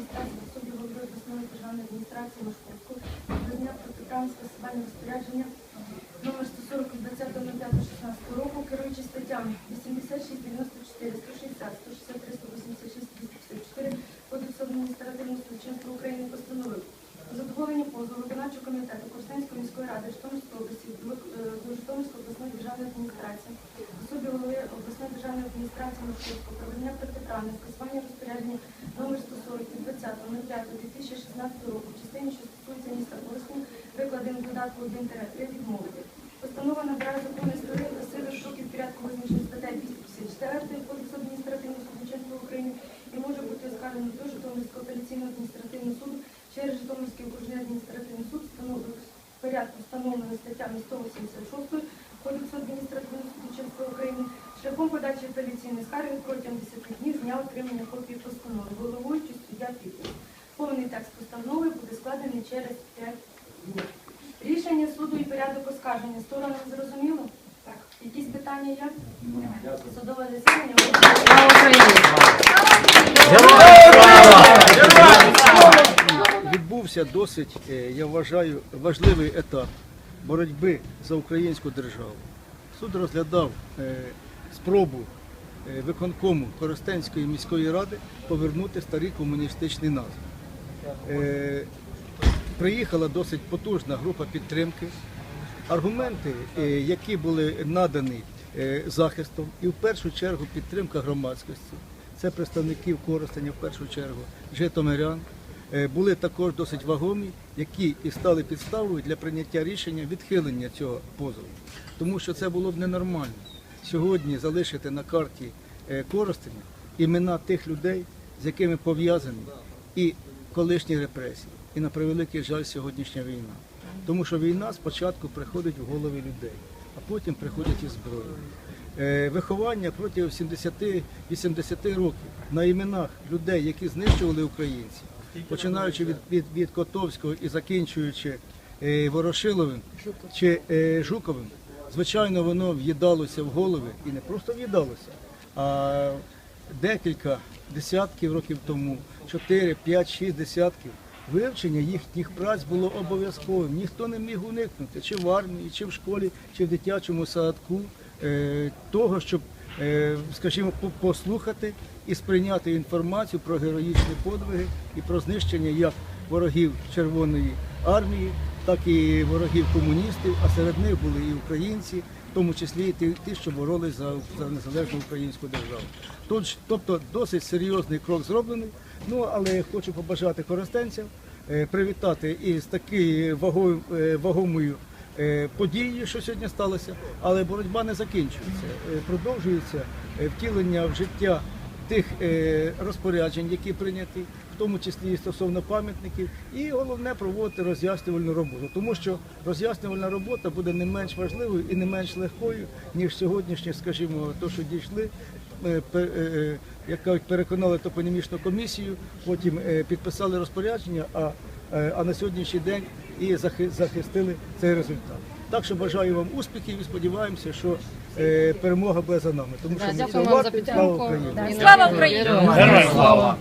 адміністрації особі голови обласної державної адміністрації Машковської до дня скасування розпорядження номер 140 20.05.16 року, керуючи статтями 86, 94, 160, 163, 186, 254 Кодексу адміністративного судочинства України постановив задоволення позову виконавчого комітету Корсенської міської ради Житомирської області до Житомирської обласної державної адміністрації, особі голови обласної державної адміністрації Московського проведення протиправне скасування розпорядження номер 140 від 20.05.2016 року в частині, що стосується міста Коростень, викладено додатку 1-3 відмовити. Постанова набирає законної сили сили строків порядку визначених статтею 254 Кодексу адміністративного судочинства України і може бути оскаржено до Житомирського апеляційного адміністративного суду через Житомирський окружний адміністративний суд встановив порядку встановленого статтями 186 Кодексу адміністративного судочинства України шляхом подачі апеляційної скарги протягом 10 днів з дня отримання копії постанови. Головуючий суддя підпис. Повний текст постанови буде складений через 5 днів. Рішення суду і порядок оскарження сторонам зрозуміло? Так. Якісь питання є? Судове засідання. Слава Україні! відбувся досить, е, я вважаю, важливий етап боротьби за українську державу. Суд розглядав е, спробу е, виконкому Коростенської міської ради повернути старі комуністичні назви. Е, Приїхала досить потужна група підтримки. Аргументи, які були надані захистом, і в першу чергу підтримка громадськості, це представників Коростеня в першу чергу, житомирян, були також досить вагомі, які і стали підставою для прийняття рішення відхилення цього позову. Тому що це було б ненормально сьогодні залишити на карті е, Коростеня імена тих людей, з якими пов'язані і колишні репресії, і на превеликий жаль сьогоднішня війна. Тому що війна спочатку приходить в голови людей, а потім приходить і зброя. Е, Виховання протягом 70-80 років на іменах людей, які знищували українців, починаючи від, від, від Котовського і закінчуючи е, Ворошиловим чи е, Жуковим, звичайно, воно в'їдалося в голови і не просто в'їдалося, а декілька десятків років тому, 4, 5, 6 десятків, вивчення їхніх праць було обов'язковим. Ніхто не міг уникнути, чи в армії, чи в школі, чи в дитячому садку, е, того, щоб, скажімо, послухати і сприйняти інформацію про героїчні подвиги і про знищення як ворогів Червоної армії, так і ворогів комуністів, а серед них були і українці, в тому числі і ті, що боролись за, за незалежну українську державу. Тож, тобто досить серйозний крок зроблений. Ну але хочу побажати користенцям е, привітати із такою е, вагомою е, подією, що сьогодні сталося, але боротьба не закінчується. Е, Продовжується е, втілення в життя тих розпоряджень, які прийняті, в тому числі і стосовно пам'ятників, і головне проводити роз'яснювальну роботу, тому що роз'яснювальна робота буде не менш важливою і не менш легкою, ніж сьогоднішнє, скажімо, то, що дійшли. пе- Як кажуть, переконали топонімічну комісію, потім підписали розпорядження, а на сьогоднішній день і захистили цей результат. Так що бажаю вам успіхів і сподіваємося, що е, перемога буде за нами. Тому що ми Дякую вам за підтримку. Слава. Україні! Слава Україні! Героям слава!